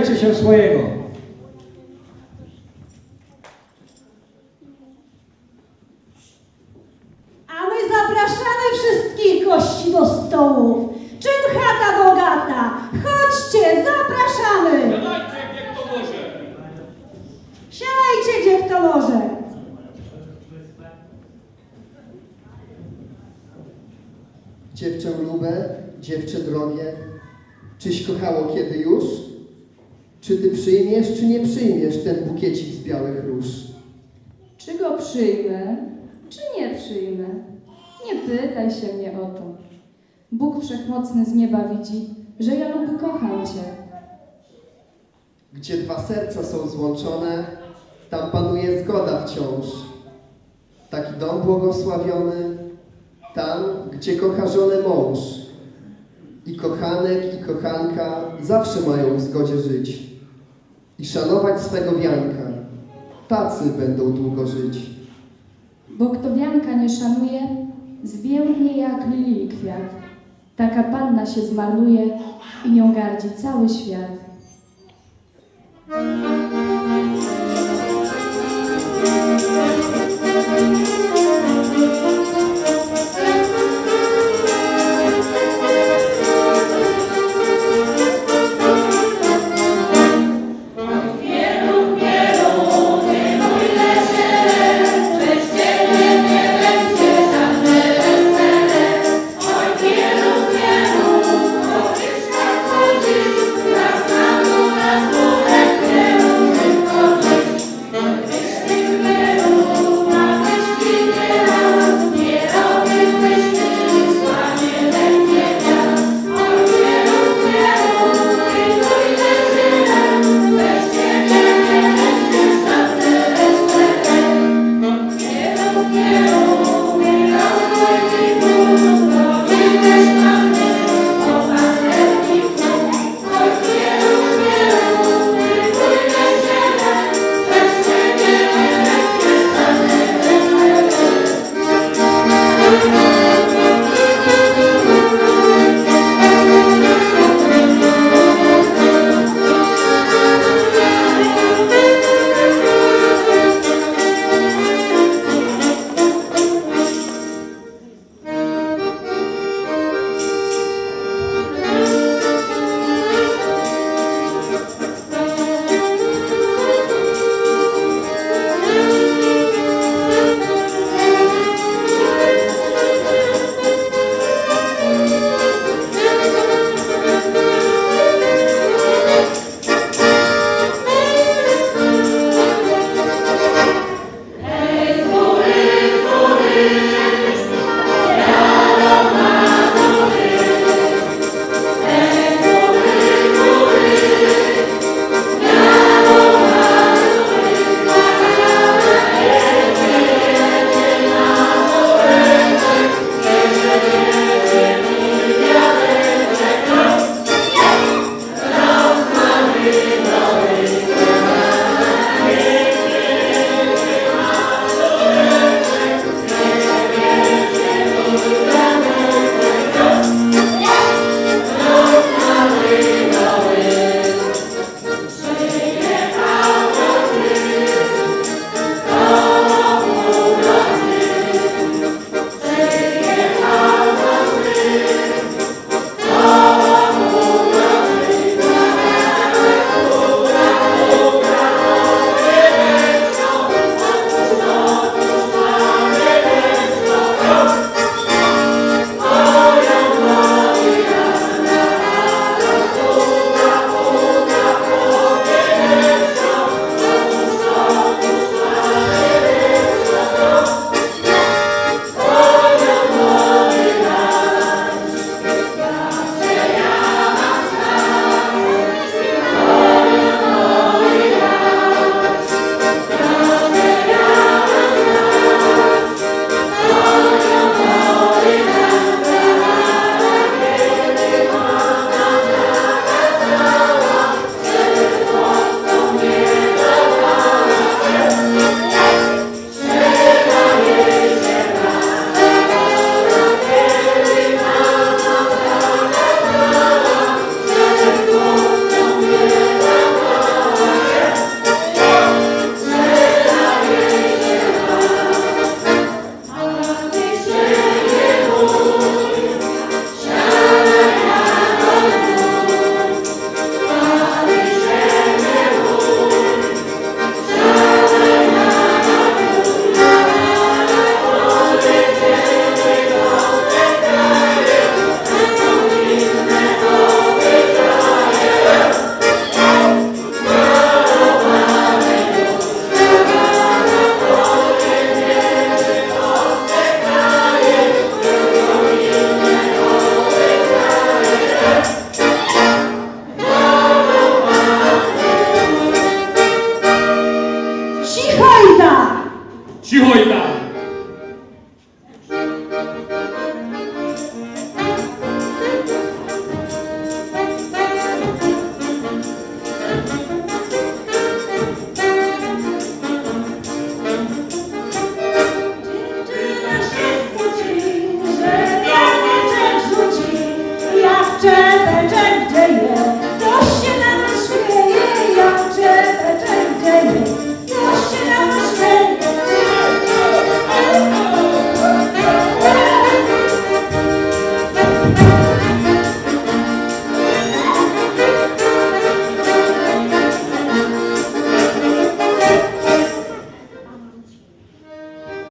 donawiajcie się swojego. A my zapraszamy wszystkich gości do stołów. Czym chata bogata? Chodźcie, zapraszamy. Siadajcie, jak to może. Siadajcie, gdzie kto może. Dziewczę lubę, dziewczę drogie, czyś kochało kiedy już? Czy ty przyjmiesz, czy nie przyjmiesz ten bukiecik z białych róż? Czy go przyjmę, czy nie przyjmę? Nie pytaj się mnie o to. Bóg Wszechmocny z nieba widzi, że ja luby kocham Cię. Gdzie dwa serca są złączone, tam panuje zgoda wciąż. Taki dom błogosławiony, tam, gdzie kocha żonę mąż. I kochanek, i kochanka zawsze mają w zgodzie żyć. I szanować swego wianka. Tacy będą długo żyć. Bo kto wianka nie szanuje, zwiędnie jak lili kwiat. Taka panna się zmarnuje i nią gardzi cały świat.